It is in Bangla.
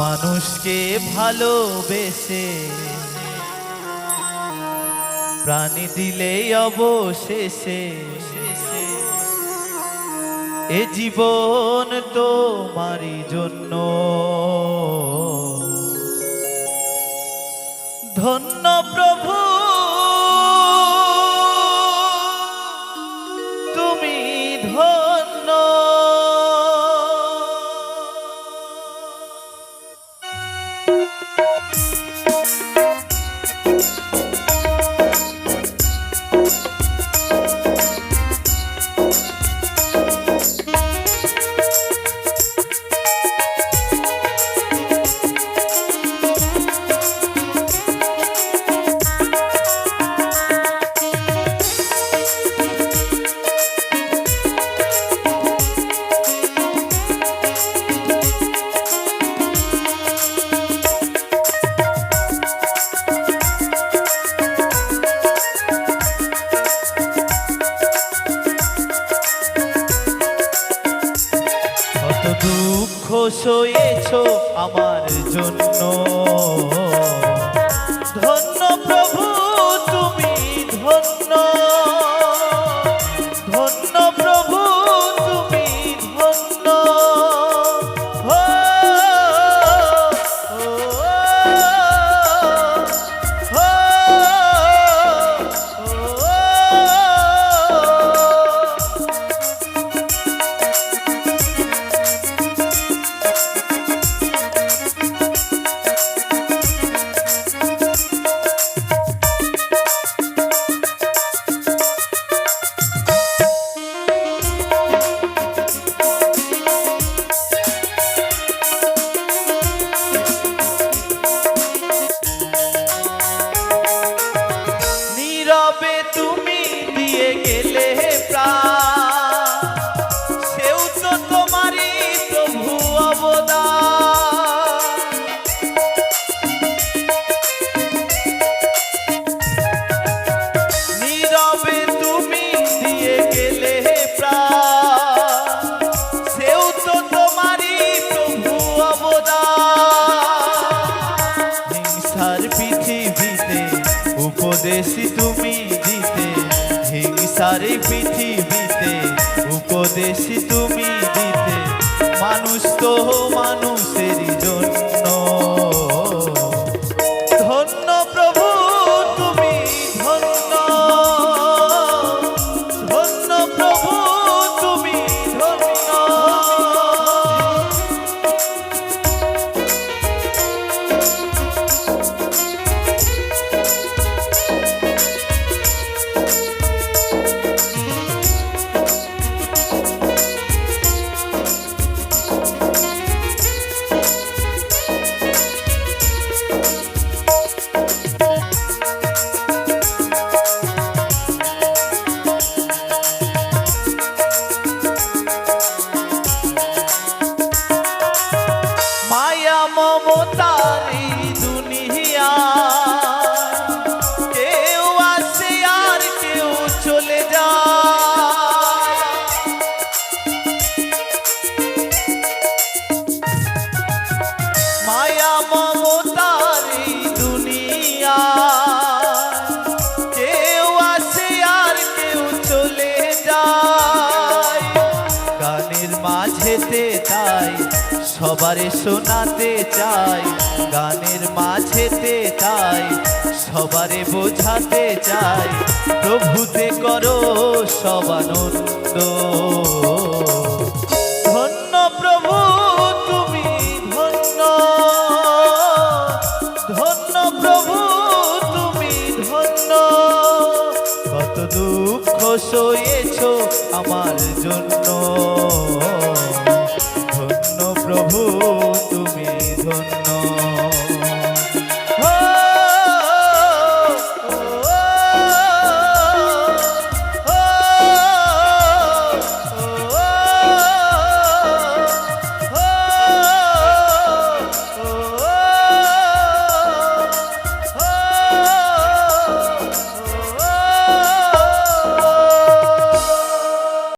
মানুষকে ভালোবেসে প্রাণী দিলেই অবশেষে এ জীবন তোমারই জন্য। ধন্য প্রভু কত সয়েছ আমার জন্য। পৃথিবীতে উপদেশ তুমি দিতে। হিংসার পৃথিবীতে উপদেশ তুমি দিতে। মানুষ তো মানুষেরই মমতার দুনিয়া। কেউ আসে আর কেউ চলে যায়। মায়া মমতার দুনিয়া। কেউ আসে আর কেউ চলে যায়। গানের মাঝেতে তাই সবারে শোনাতে চাই, গানের মাঝেতে তাই সবারে বোঝাতে চাই, প্রভুতে করো সবানন্দ। ধন্য প্রভু, তুমি ধন্য। ধন্য প্রভু, তুমি ধন্য। কত দুঃখ সয়েছ আমার জন্য।